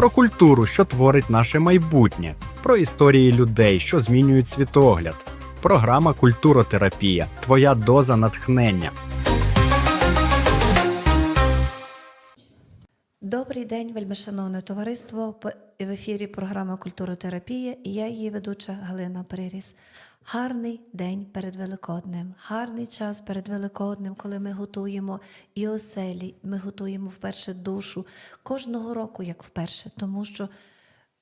про культуру, що творить наше майбутнє, про історії людей, що змінюють світогляд. Програма Культуротерапія. Твоя доза натхнення. Добрий день, вельмишановне товариство. В ефірі програма Культуротерапія я її ведуча Галина Приріс. Гарний день перед Великоднем, гарний час перед Великоднем, коли ми готуємо і оселі, ми готуємо вперше душу. Кожного року, як вперше, тому що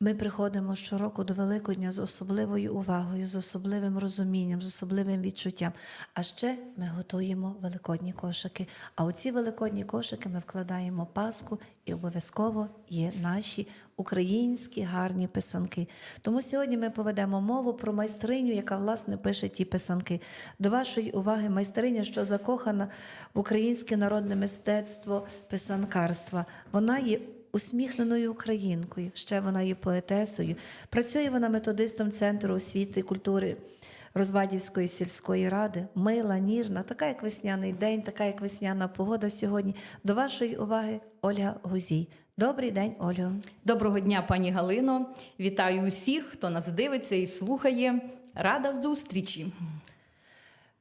ми приходимо щороку до Великодня з особливою увагою, з особливим розумінням, з особливим відчуттям. А ще ми готуємо великодні кошики. А у ці великодні кошики ми вкладаємо паску і обов'язково є наші українські гарні писанки. Тому сьогодні ми поведемо мову про майстриню, яка власне пише ті писанки. До вашої уваги майстриня, що закохана в українське народне мистецтво писанкарства. Вона є усміхненою українкою. Ще вона є поетесою. Працює вона методистом Центру освіти і культури Розвадівської сільської ради. Мила, ніжна, така як весняний день, така як весняна погода сьогодні. До вашої уваги Ольга Гузій. Добрий день, Ольго. Доброго дня, пані Галино. Вітаю усіх, хто нас дивиться і слухає. Рада зустрічі.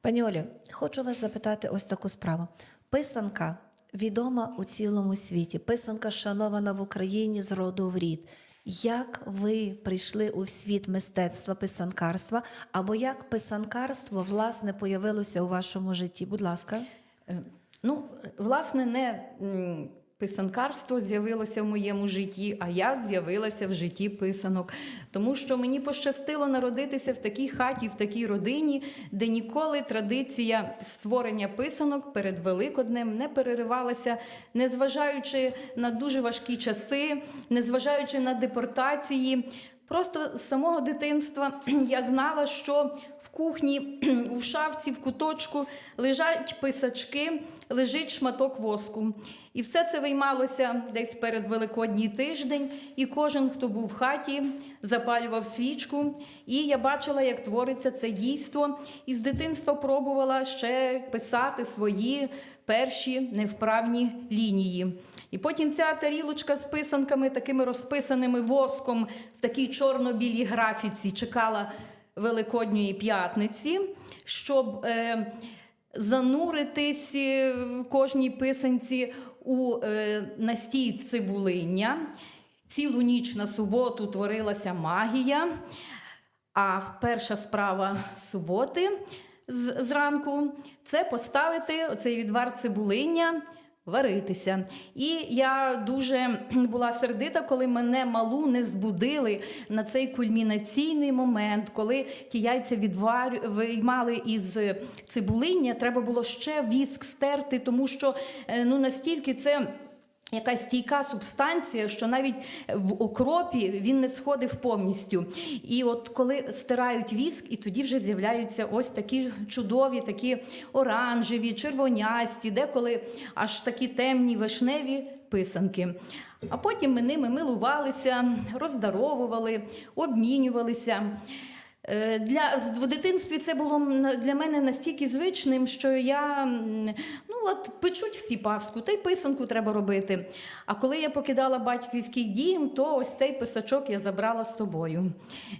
Пані Олю, хочу вас запитати ось таку справу. Писанка відома у цілому світі. Писанка шанована в Україні з роду в рід. Як ви прийшли у світ мистецтва писанкарства, або як писанкарство власне появилося у вашому житті? Будь ласка. Е, Ну, власне, не писанкарство з'явилося в моєму житті, а я з'явилася в житті писанок. Тому що мені пощастило народитися в такій хаті, в такій родині, де ніколи традиція створення писанок перед Великоднем не переривалася, незважаючи на дуже важкі часи, незважаючи на депортації. Просто з самого дитинства я знала, що в кухні, у шафці, в куточку лежать писачки, лежить шматок воску. І все це виймалося десь перед Великодній тиждень, і кожен, хто був в хаті, запалював свічку. І я бачила, як твориться це дійство. І з дитинства пробувала ще писати свої перші невправні лінії. І потім ця тарілочка з писанками, такими розписаними воском в такій чорно-білій графіці, чекала Великодньої п'ятниці, щоб е, зануритись е, в кожній писанці у е, настій цибулиння. Цілу ніч на суботу творилася магія. А перша справа суботи зранку це поставити оцей відвар цибулиння варитися. І я дуже була сердита, коли мене малу не збудили на цей кульмінаційний момент, коли ті яйця відвар... виймали із цибулиння. Треба було ще віск стерти, тому що е, ну настільки це. Якась стійка субстанція, що навіть в окропі він не сходив повністю. І от коли стирають віск, і тоді вже з'являються ось такі чудові, такі оранжеві, червонясті, деколи аж такі темні вишневі писанки. А потім ми ними милувалися, роздаровували, обмінювалися. Е, Для в дитинстві це було для мене настільки звичним, що я от печуть всі паску, та й писанку треба робити. А коли я покидала батьківський дім, то ось цей писачок я забрала з собою.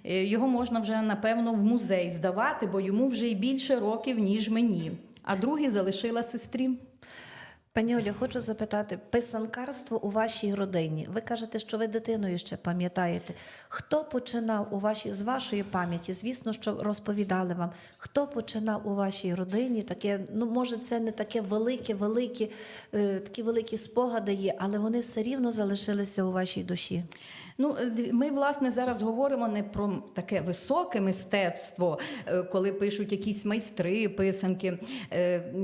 Е, Його можна вже напевно в музей здавати, бо йому вже й більше років, ніж мені. А другий залишила сестрі. Пані Олю, хочу запитати, писанкарство у вашій родині. Ви кажете, що ви дитиною ще пам'ятаєте. Хто починав у вашій з вашої пам'яті? Звісно, що розповідали вам, хто починав у вашій родині таке, ну може, це не таке велике, велике, е, такі великі спогади є, але вони все рівно залишилися у вашій душі. Ну, е, ми власне зараз говоримо не про таке високе мистецтво, е, коли пишуть якісь майстри писанки,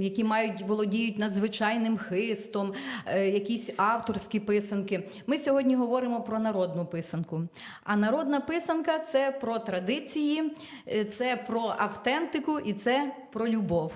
які мають володіють надзвичайним хистом, е, якісь авторські писанки. Ми сьогодні говоримо про народну писанку. А народна писанка це про традиції, е, це про автентику і це про любов.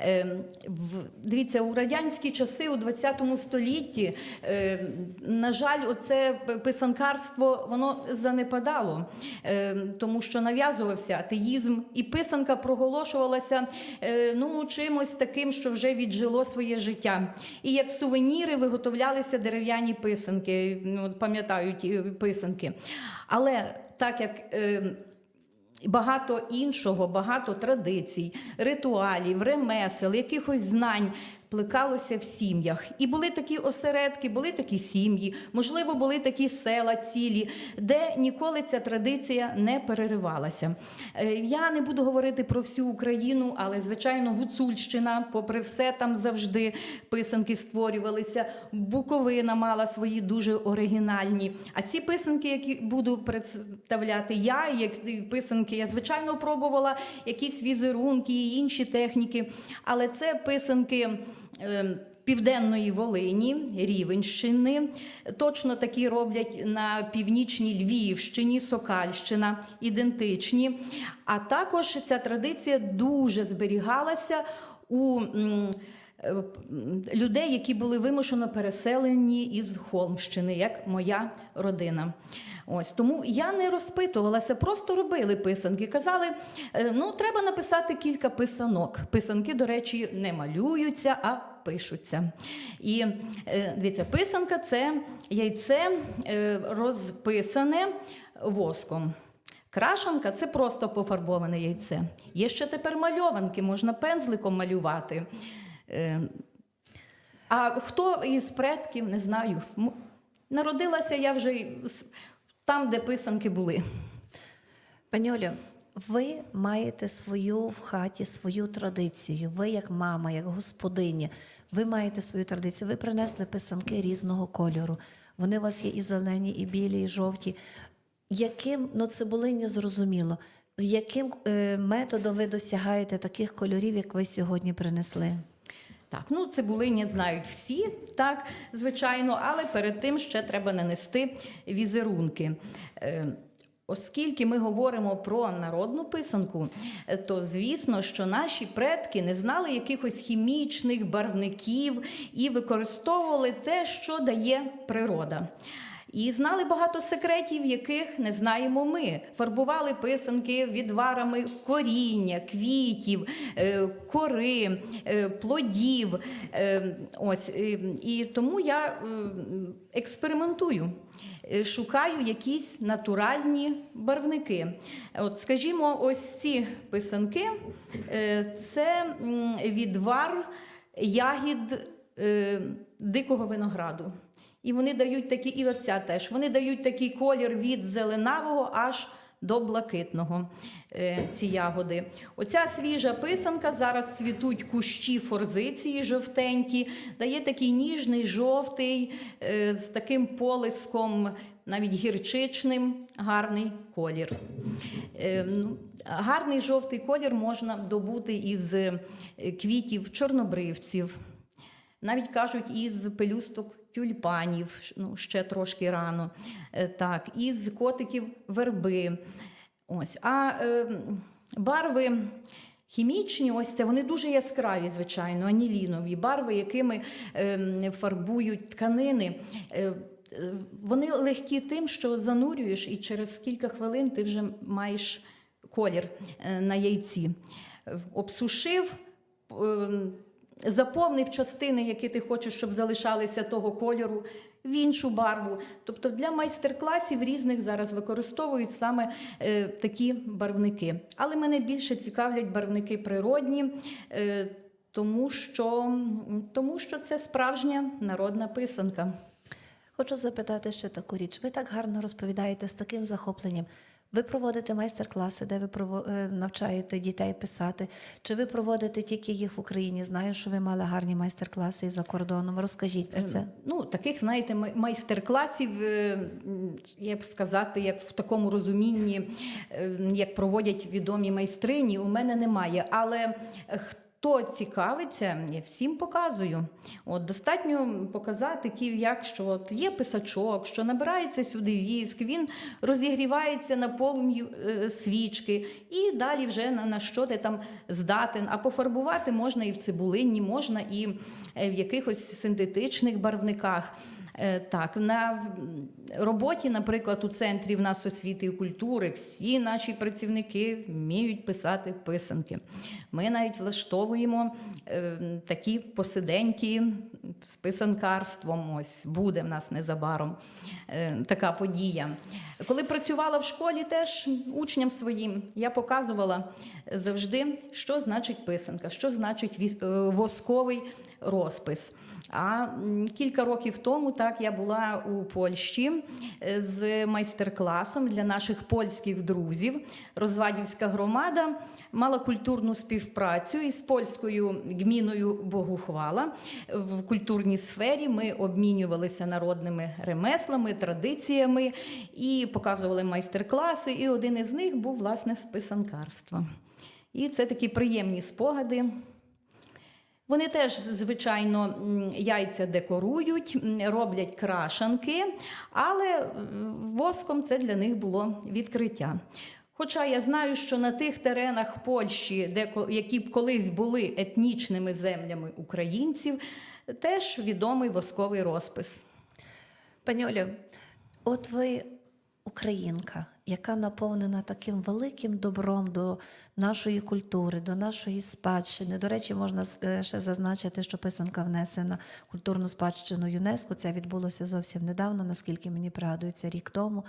Е, в- Дивіться, у радянські часи, у 20 столітті, е, на жаль, оце писанкарство воно занепадало, е, тому що нав'язувався атеїзм, і писанка проголошувалася е, ну, чимось таким, що вже віджило своє життя. І як сувеніри виготовлялися дерев'яні писанки, ну, от писанки. Але так як е, багато іншого, багато традицій, ритуалів, ремесел, якихось знань плекалося в сім'ях. І були такі осередки, були такі сім'ї, можливо, були такі села цілі, де ніколи ця традиція не переривалася. Е, Я не буду говорити про всю Україну, але звичайно, Гуцульщина, попри все, там завжди писанки створювалися. Буковина мала свої дуже оригінальні. А ці писанки, які буду представляти я, як писанки, я звичайно пробувала якісь візерунки і інші техніки, але це писанки. Е, Південної Волині, Рівенщини, точно такі роблять на північній Львівщині, Сокальщина, ідентичні. А також ця традиція дуже зберігалася у е, людей, які були вимушено переселені із Холмщини, як моя родина. Ось тому я не розпитувалася, просто робили писанки. Казали, е, ну треба написати кілька писанок. Писанки, до речі, не малюються, а пишуться. І е, дивіться, писанка це яйце е, розписане воском. Крашанка це просто пофарбоване яйце. Є ще тепер мальованки, можна пензликом малювати. Е, А хто із предків, не знаю. Народилася я вже там, де писанки були. Пані Олю, ви маєте свою в хаті свою традицію. Ви, як мама, як господиня, ви маєте свою традицію. Ви принесли писанки різного кольору. Вони у вас є і зелені, і білі, і жовті. Яким ну цибулині зрозуміло, з яким е, методом ви досягаєте таких кольорів, як ви сьогодні принесли? Так, ну цибулині знають всі, так, звичайно, але перед тим ще треба нанести візерунки. Оскільки ми говоримо про народну писанку, е, то звісно, що наші предки не знали якихось хімічних барвників і використовували те, що дає природа. І знали багато секретів, яких не знаємо ми. Фарбували писанки відварами коріння, квітів, е, кори, е, плодів. Е, Ось і тому я експериментую. Шукаю якісь натуральні барвники. От, скажімо, ось ці писанки це відвар ягід дикого винограду. І вони дають такі, і оця теж. Вони дають такий колір від зеленавого аж до блакитного е, ці ягоди. Оця свіжа писанка, зараз цвітуть кущі форзиції жовтенькі, дає такий ніжний жовтий е, з таким полиском, навіть гірчичним, гарний колір. Е, ну, гарний жовтий колір можна добути із квітів чорнобривців. Навіть кажуть, із пелюсток тюльпанів, ну, ще трошки рано, Е, так, із котиків верби. Ось. А е, барви хімічні, ось це вони дуже яскраві, звичайно, анілінові барви, якими е, фарбують тканини. Е, вони легкі тим, що занурюєш, і через кілька хвилин ти вже маєш колір е, на яйці. Обсушив. Заповнив частини, які ти хочеш, щоб залишалися того кольору, в іншу барву. Тобто для майстер-класів різних зараз використовують саме е, такі барвники. Але мене більше цікавлять барвники природні. Е, тому що, тому що це справжня народна писанка. Хочу запитати ще таку річ. Ви так гарно розповідаєте з таким захопленням. Ви проводите майстер-класи, де ви е, навчаєте дітей писати? Чи ви проводите тільки їх в Україні? Знаю, що ви мали гарні майстер-класи і за кордоном. Розкажіть про це. Ну, таких, знаєте, майстер-класів, е, як сказати, як в такому розумінні, е, як проводять відомі майстрині, у мене немає. Але Хто цікавиться, я всім показую. От достатньо показати, як що от є писачок, що набирається сюди віск, він розігрівається на полум'ї е, свічки, і далі вже на, на що ти там здатен. А пофарбувати можна і в цибулинні, можна і е, в якихось синтетичних барвниках. Е, Так, на роботі, наприклад, у центрі в нас освіти і культури всі наші працівники вміють писати писанки. Ми навіть влаштовуємо е, такі посиденьки з писанкарством. Ось буде в нас незабаром е, така подія. Коли працювала в школі, теж учням своїм я показувала завжди, що значить писанка, що значить восковий розпис. А кілька років тому так я була у Польщі е, з майстер-класом для наших польських друзів. Розвадівська громада мала культурну співпрацю із польською гміною Богухвала. В культурній сфері ми обмінювалися народними ремеслами, традиціями і показували майстер-класи. І один із них був власне з писанкарства. І це такі приємні спогади. Вони теж, звичайно, яйця декорують, роблять крашанки, але воском це для них було відкриття. Хоча я знаю, що на тих теренах Польщі, де які колись були етнічними землями українців, теж відомий восковий розпис. Пані Олю, от ви українка, яка наповнена таким великим добром до нашої культури, до нашої спадщини. До речі, можна е, ще зазначити, що писанка внесена культурну спадщину ЮНЕСКО. Це відбулося зовсім недавно, наскільки мені пригадується, рік тому.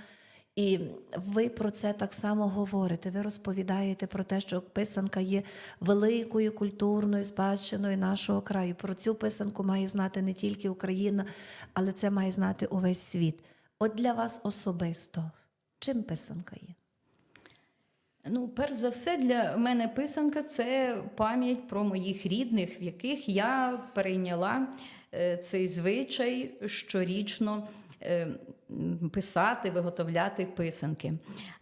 І ви про це так само говорите. Ви розповідаєте про те, що писанка є великою культурною спадщиною нашого краю. Про цю писанку має знати не тільки Україна, але це має знати увесь світ. От для вас особисто, чим писанка є? Ну, перш за все, для мене писанка це пам'ять про моїх рідних, в яких я перейняла е, цей звичай щорічно е, писати, виготовляти писанки.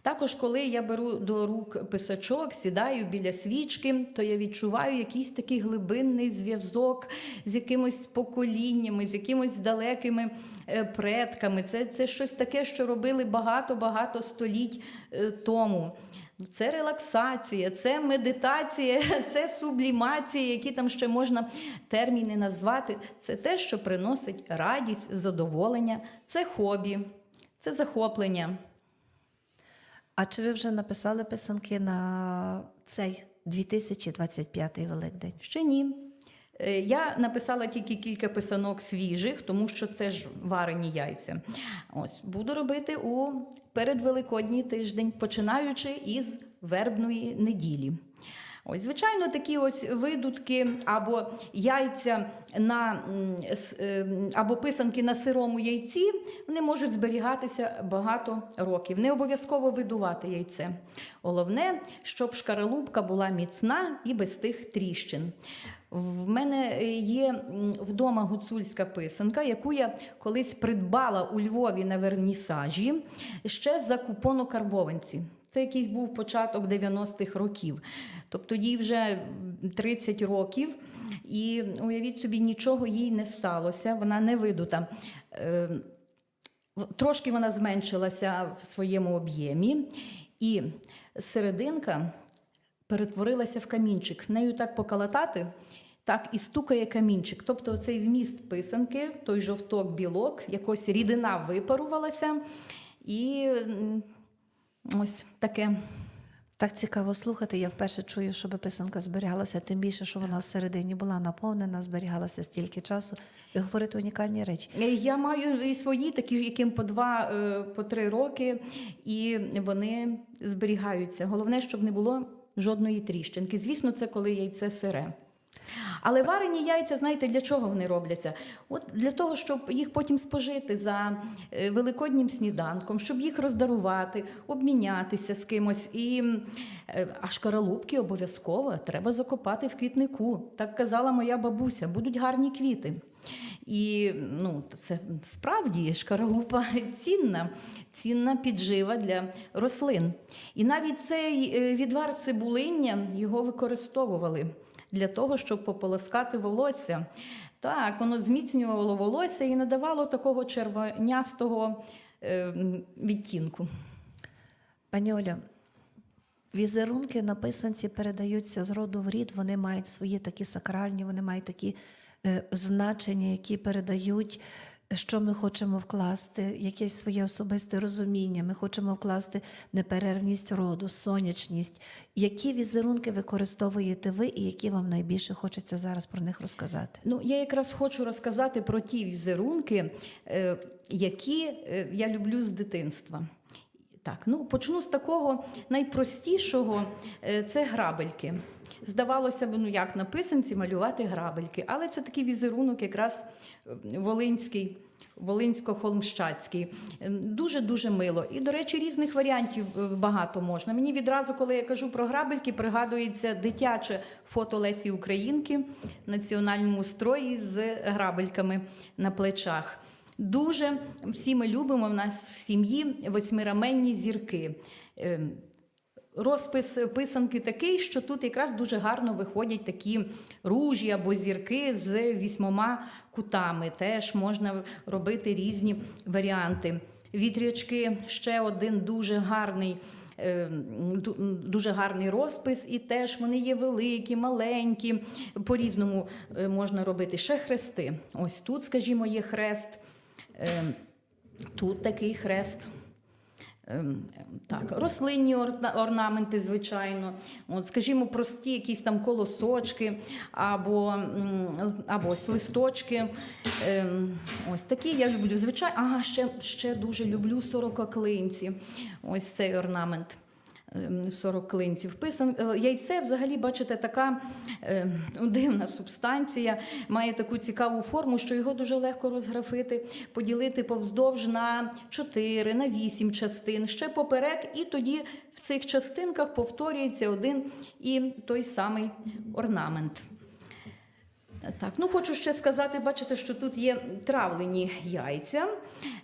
Також, коли я беру до рук писачок, сідаю біля свічки, то я відчуваю якийсь такий глибинний зв'язок з якимось поколіннями, з якимось далекими е, предками. Це, це щось таке, що робили багато-багато століть е, тому. Ну, Це релаксація, це медитація, це сублімація, які там ще можна терміни назвати. Це те, що приносить радість, задоволення, це хобі, це захоплення. А чи ви вже написали писанки на цей 2025 Великдень? Ще ні. Е, Я написала тільки кілька писанок свіжих, тому що це ж варені яйця. Ось буду робити у передвеликодній тиждень, починаючи із вербної неділі. Ось, звичайно, такі ось видутки або яйця на ем, або писанки на сирому яйці, вони можуть зберігатися багато років. Не обов'язково видувати яйце. Головне, щоб шкаралупка була міцна і без тих тріщин. В мене є вдома гуцульська писанка, яку я колись придбала у Львові на вернісажі ще за купону карбованці. Це якийсь був початок 90-х років. Тобто їй вже 30 років, і уявіть собі, нічого їй не сталося, вона не видута. Е, Трошки вона зменшилася в своєму об'ємі, і серединка перетворилася в камінчик. Нею так покалатати, так і стукає камінчик. Тобто цей вміст писанки, той жовток, білок, якось рідина випарувалася, і ось таке. Так цікаво слухати. Я вперше чую, щоб писанка зберігалася, тим більше, що вона всередині була наповнена, зберігалася стільки часу. Ви говорите унікальні речі. Е, Я маю і свої, такі, яким по два, е, по три роки, і вони зберігаються. Головне, щоб не було жодної тріщинки. Звісно, це коли яйце сире. Але варені яйця, знаєте, для чого вони робляться? От для того, щоб їх потім спожити за е, великоднім сніданком, щоб їх роздарувати, обмінятися з кимось. І е, а шкаралупки обов'язково треба закопати в квітнику. Так казала моя бабуся, будуть гарні квіти. І ну, це справді шкаралупа цінна, цінна піджива для рослин. І навіть цей е, відвар цибулиння його використовували для того, щоб пополоскати волосся. Так, воно зміцнювало волосся і надавало такого червонястого е, відтінку. Пані Олю, візерунки на писанці передаються з роду в рід, вони мають свої такі сакральні, вони мають такі значення, які передають, що ми хочемо вкласти, якесь своє особисте розуміння. Ми хочемо вкласти неперервність роду, сонячність. Які візерунки використовуєте ви і які вам найбільше хочеться зараз про них розказати? Ну, я якраз хочу розказати про ті візерунки, е, які е, я люблю з дитинства. Так, ну почну з такого найпростішого е, це грабельки. Здавалося б, ну як на писанці малювати грабельки, але це такий візерунок, якраз волинський. Волинсько-холмщацький. Дуже дуже мило. І, до речі, різних варіантів е, багато можна. Мені відразу, коли я кажу про грабельки, пригадується дитяче фото Лесі Українки в національному строї з грабельками на плечах. Дуже всі ми любимо в нас в сім'ї восьмираменні зірки. Е, Розпис писанки такий, що тут якраз дуже гарно виходять такі ружі або зірки з вісьмома кутами. Теж можна робити різні варіанти. Вітрячки ще один дуже гарний. е, Дуже гарний розпис, і теж вони є великі, маленькі. По-різному е, можна робити ще хрести. Ось тут, скажімо, є хрест, тут такий хрест. Ем, Так, рослинні орна- орнаменти, звичайно. От, скажімо, прості якісь там колосочки або, або ось листочки. Ем, Ось такі я люблю. Звичайно, ага, ще, ще дуже люблю сорококлинці. Ось цей орнамент. Ем, 40 клинців. Писан... е, Яйце взагалі, бачите, така е, дивна субстанція, має таку цікаву форму, що його дуже легко розграфити, поділити повздовж на 4, на 8 частин, ще поперек, і тоді в цих частинках повторюється один і той самий орнамент. Так, ну хочу ще сказати, бачите, що тут є травлені яйця.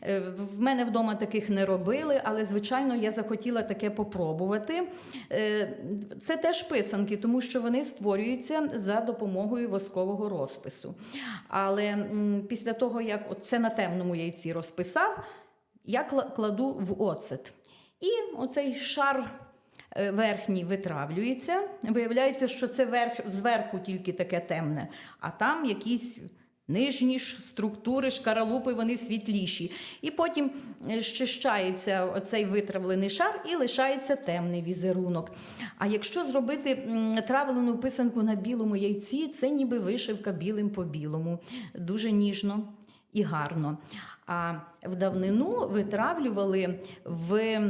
Е, В мене вдома таких не робили, але звичайно я захотіла таке попробувати. Е, Це теж писанки, тому що вони створюються за допомогою воскового розпису. Але після того, як це на темному яйці розписав, я кладу в оцет. І оцей шар верхній витравлюється. Виявляється, що це верх, зверху тільки таке темне, а там якісь. Нижні ж структури, шкаралупи, вони світліші. І потім е, щищається оцей витравлений шар і лишається темний візерунок. А якщо зробити травлену писанку на білому яйці, це ніби вишивка білим по білому. Дуже ніжно і гарно. А в давнину витравлювали в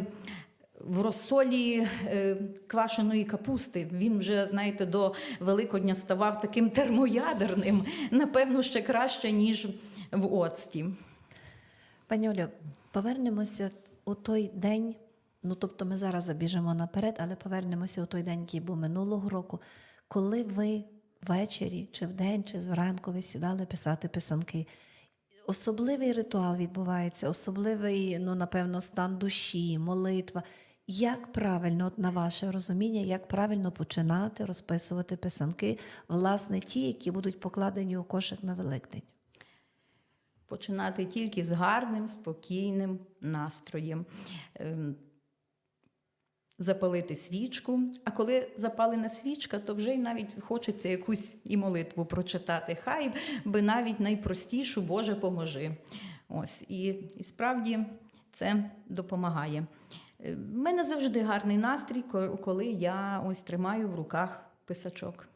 в розсолі е, квашеної капусти. Він вже, знаєте, до Великодня ставав таким термоядерним, напевно, ще краще, ніж в оцті. Пані Олю, повернемося у той день. Ну, тобто, ми зараз забіжимо наперед, але повернемося у той день, який був минулого року, коли ви ввечері, чи вдень, чи зранку ви сідали писати писанки. Особливий ритуал відбувається, особливий, ну, напевно, стан душі, молитва. Як правильно, от на ваше розуміння, як правильно починати розписувати писанки, власне, ті, які будуть покладені у кошик на Великдень? Починати тільки з гарним, спокійним настроєм. Ем, Запалити свічку, а коли запалена свічка, то вже й навіть хочеться якусь і молитву прочитати. Хай би навіть найпростішу Боже поможи. Ось і, і справді це допомагає. В мене завжди гарний настрій, коли я ось тримаю в руках писачок.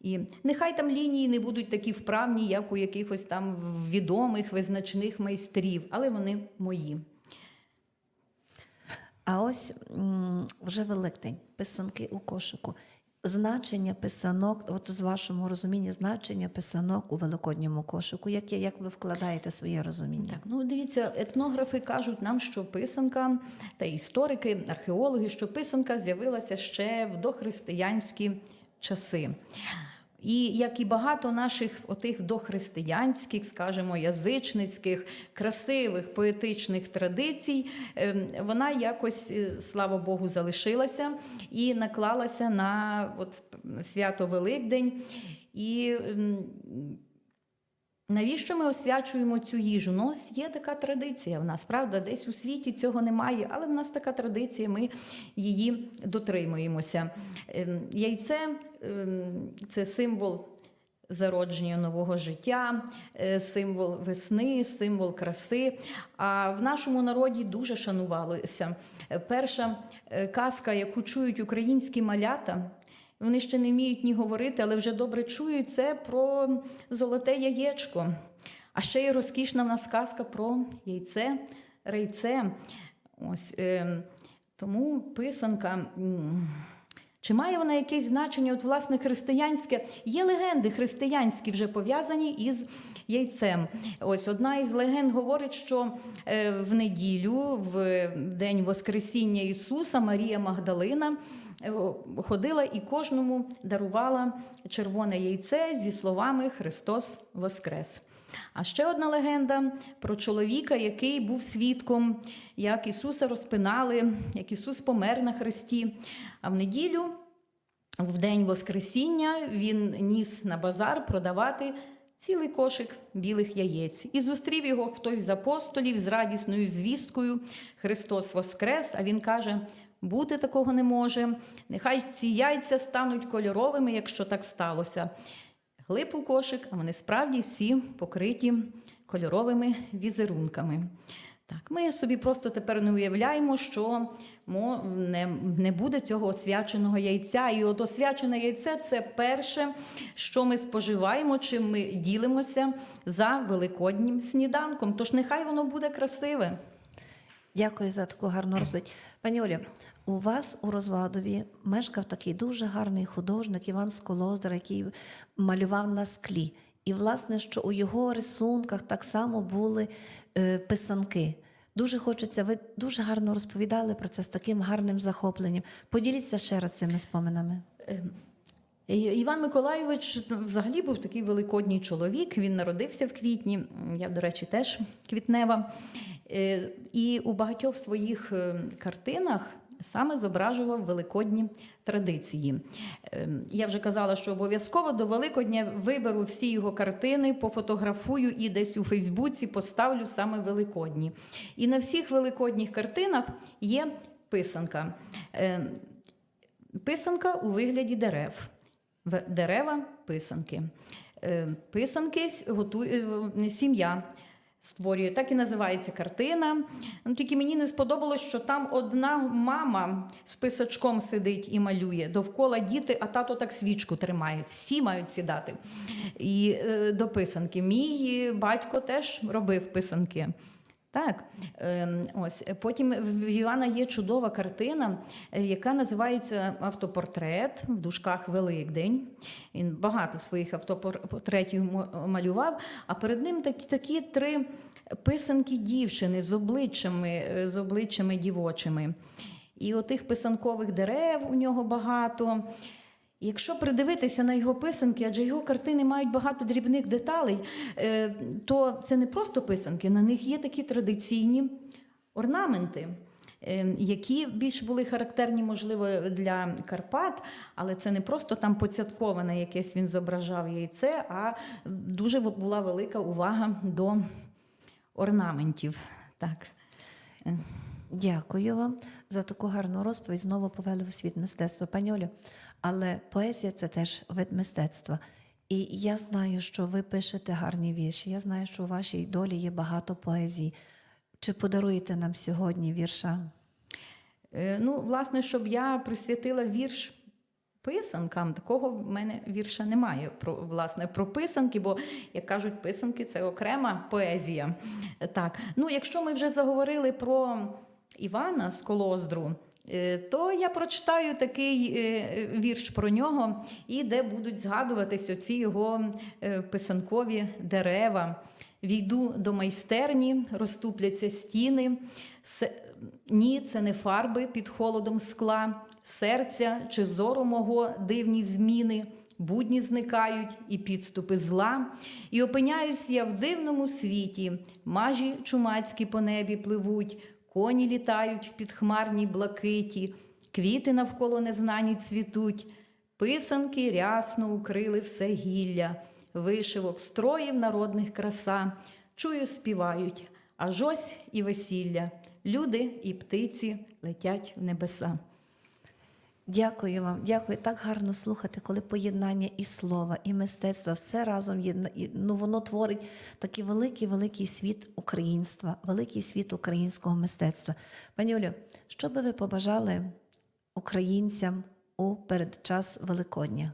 І нехай там лінії не будуть такі вправні, як у якихось там відомих визначних майстрів, але вони мої. А ось вже Великдень, писанки у кошику. Значення писанок, от з вашому розумінні, значення писанок у великодньому кошику. як як ви вкладаєте своє розуміння? Так, ну дивіться, етнографи кажуть нам, що писанка та історики, археологи, що писанка з'явилася ще в дохристиянські часи. І як і багато наших отих дохристиянських, скажімо, язичницьких, красивих поетичних традицій, ем, вона якось, е, слава Богу, залишилася і наклалася на от, свято Великдень. І ем, Навіщо ми освячуємо цю їжу? Ну, ось є така традиція в нас, правда? Десь у світі цього немає, але в нас така традиція, ми її дотримуємося. Ем, Яйце ем, це символ зародження нового життя, е, символ весни, символ краси. А в нашому народі дуже шанувалося. Перша е, казка, яку чують українські малята. Вони ще не вміють ні говорити, але вже добре чують це про золоте яєчко. А ще є розкішна в нас казка про яйце, рейце. Ось, е, тому писанка. Чи має вона якесь значення, от, власне, християнське? Є легенди християнські вже пов'язані із яйцем. Ось одна із легенд говорить, що е, в неділю, в день Воскресіння Ісуса, Марія Магдалина ходила і кожному дарувала червоне яйце зі словами Христос Воскрес. А ще одна легенда про чоловіка, який був свідком, як Ісуса розпинали, як Ісус помер на хресті. А в неділю, в день Воскресіння, він ніс на базар продавати цілий кошик білих яєць. І зустрів його хтось з апостолів з радісною звісткою Христос Воскрес. А він каже: бути такого не може. Нехай ці яйця стануть кольоровими, якщо так сталося. Глиб у кошик, а вони справді всі покриті кольоровими візерунками. Так, ми собі просто тепер не уявляємо, що не, не буде цього освяченого яйця. І от освячене яйце це перше, що ми споживаємо, чим ми ділимося за великоднім сніданком. Тож нехай воно буде красиве. Дякую за таку гарну розповідь. Пані Олю, у вас у Розвадові мешкав такий дуже гарний художник Іван Сколоздар, який малював на склі. І, власне, що у його рисунках так само були е, писанки. Дуже хочеться, ви дуже гарно розповідали про це з таким гарним захопленням. Поділіться ще раз цими споминами. Іван Миколайович взагалі був такий великодній чоловік. Він народився в квітні. Я, до речі, теж квітнева. Е, І у багатьох своїх е, картинах саме зображував великодні традиції. Е, Я вже казала, що обов'язково до Великодня виберу всі його картини, пофотографую і десь у Фейсбуці поставлю саме великодні. І на всіх великодніх картинах є писанка. Е, Писанка у вигляді дерев. В- Дерева писанки. Е, Писанки готує е, сім'я. Створює, так і називається картина. Ну, тільки мені не сподобалось, що там одна мама з писачком сидить і малює. Довкола діти, а тато так свічку тримає. Всі мають сідати. І е, до писанки. Мій батько теж робив писанки. Так, ем, ось потім в Івана є чудова картина, е, яка називається Автопортрет в дужках Великдень. Він багато своїх автопортретів малював, а перед ним такі, такі три писанки дівчини з обличчями, е, з обличчями дівочими. І отих писанкових дерев у нього багато. Якщо придивитися на його писанки, адже його картини мають багато дрібних деталей, е, то це не просто писанки, на них є такі традиційні орнаменти, е, які більш були характерні, можливо, для Карпат, але це не просто там поцятковане якесь він зображав яйце, а дуже була велика увага до орнаментів. Так. Е. Дякую вам за таку гарну розповідь. Знову повели в світ мистецтва, пані Олю. Але поезія це теж вид мистецтва. І я знаю, що ви пишете гарні вірші. Я знаю, що у вашій долі є багато поезії. Чи подаруєте нам сьогодні вірша? Е, Ну, власне, щоб я присвятила вірш писанкам, такого в мене вірша немає про власне про писанки, бо як кажуть, писанки це окрема поезія. Так, ну якщо ми вже заговорили про Івана з Колоздру. Е, То я прочитаю такий е, вірш про нього, і де будуть згадуватись оці його е, писанкові дерева. Війду до майстерні, розтупляться стіни. Се... Ні, це не фарби під холодом скла, серця чи зору мого дивні зміни. Будні зникають і підступи зла, і опиняюсь я в дивному світі. Мажі чумацькі по небі пливуть, коні літають в підхмарній блакиті, квіти навколо незнані цвітуть, писанки рясно укрили все гілля, вишивок строїв народних краса. Чую, співають, аж ось і весілля. Люди і птиці летять в небеса. Дякую вам, дякую. Так гарно слухати, коли поєднання і слова, і мистецтва все разом єдна- ну, воно творить такий великий, великий світ українства, великий світ українського мистецтва. Пані Олю, що би ви побажали українцям у передчас Великодня?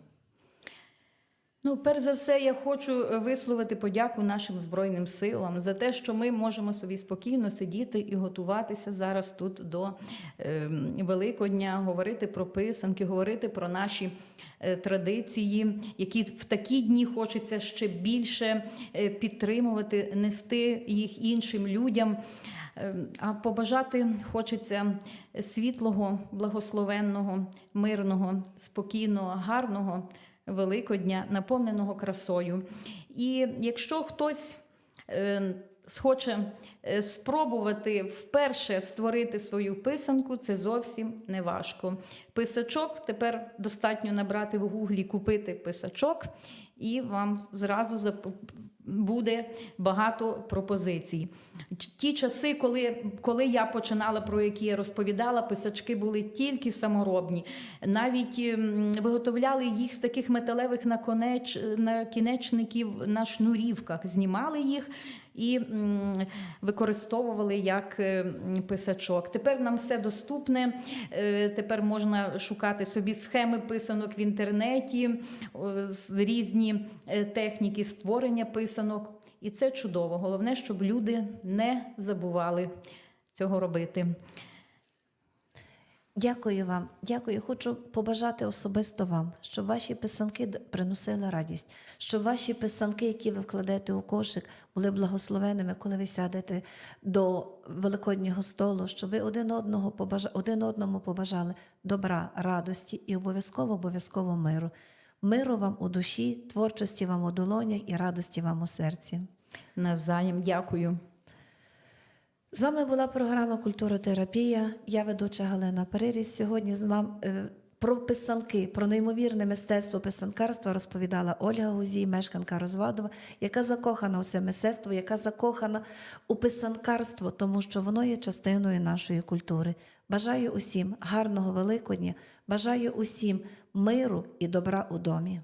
Ну, перш за все, я хочу е, висловити подяку нашим збройним силам за те, що ми можемо собі спокійно сидіти і готуватися зараз тут до е, Великодня, говорити про писанки, говорити про наші е, традиції, які в такі дні хочеться ще більше е, підтримувати, нести їх іншим людям. Е, А побажати хочеться світлого, благословенного, мирного, спокійного, гарного. Великодня, наповненого красою. І якщо хтось е, схоче е, спробувати вперше створити свою писанку, це зовсім не важко. Писачок тепер достатньо набрати в гуглі, купити писачок, і вам зразу буде багато пропозицій. Ті часи, коли, коли я починала, про які я розповідала, писачки були тільки саморобні. Навіть ем, виготовляли їх з таких металевих наконеч, накінечників на шнурівках, знімали їх і використовували як е, писачок. Тепер нам все доступне. е, Тепер можна шукати собі схеми писанок в інтернеті, різні е, техніки створення писанок. І це чудово. Головне, щоб люди не забували цього робити. Дякую вам, дякую. Хочу побажати особисто вам, щоб ваші писанки приносили радість, щоб ваші писанки, які ви вкладете у кошик, були благословеними, коли ви сядете до великоднього столу, щоб ви один одного побажа... один одному побажали добра, радості і обов'язково обов'язково миру. Миру вам у душі, творчості вам у долонях і радості вам у серці. Навзаєм дякую. З вами була програма Культуротерапія. Я ведуча Галина Переріс. Сьогодні з вами е, про писанки, про неймовірне мистецтво писанкарства розповідала Ольга Гузій, мешканка Розвадова, яка закохана у це мистецтво, яка закохана у писанкарство, тому що воно є частиною нашої культури. Бажаю усім гарного Великодня, бажаю усім миру і добра у домі.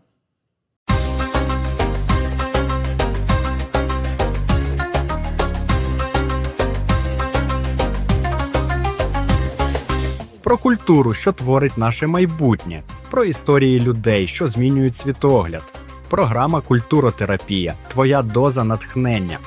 Про культуру, що творить наше майбутнє, про історії людей, що змінюють світогляд. Програма Культуротерапія. Твоя доза натхнення.